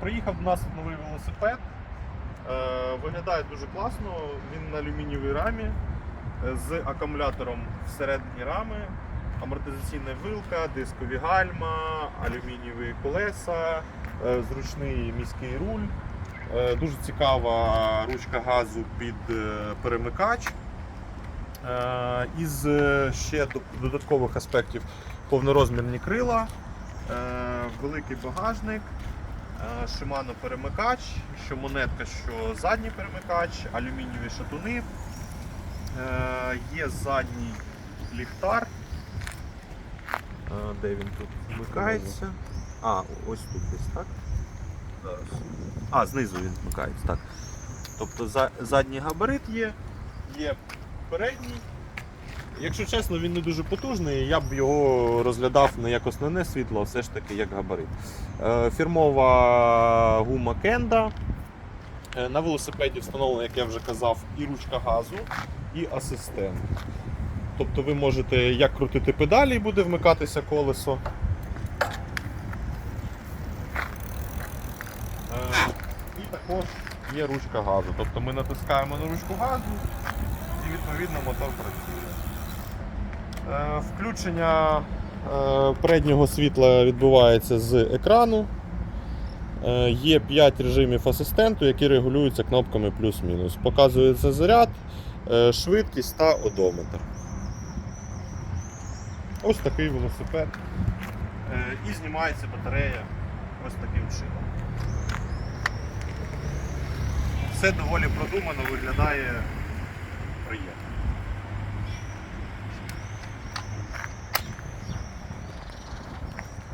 Приїхав до нас новий велосипед. Е, Виглядає дуже класно. Він на алюмінієвій рамі е, з акумулятором всередині рами, амортизаційна вилка, дискові гальма, алюмінієві колеса, е, зручний міський руль. Дуже цікава ручка газу під перемикач. Із ще до- додаткових аспектів повнорозмірні крила, великий багажник, Shimano перемикач, що монетка, що задній перемикач, алюмінієві шатуни, е, є задній ліхтар. Е, Де він тут вмикається? А, ось тут десь, так? А, знизу він вмикається, так. Тобто задній габарит є, є передній. Якщо чесно, він не дуже потужний, я б його розглядав не як основне світло, а все ж таки як габарит. Е, Фірмова гума Кенда. Е, На велосипеді встановлена, як я вже казав, і ручка газу, і асистент. Тобто ви можете як крутити педалі і буде вмикатися колесо. Е, І також є ручка газу. Тобто ми натискаємо на ручку газу і відповідно мотор працює. Е, Включення е, переднього світла відбувається з екрану. Е, Є 5 режимів асистенту, які регулюються кнопками плюс-мінус. Показується заряд, швидкість та одометр. Ось такий велосипед. І знімається батарея ось таким чином. Все доволі продумано, виглядає приємно.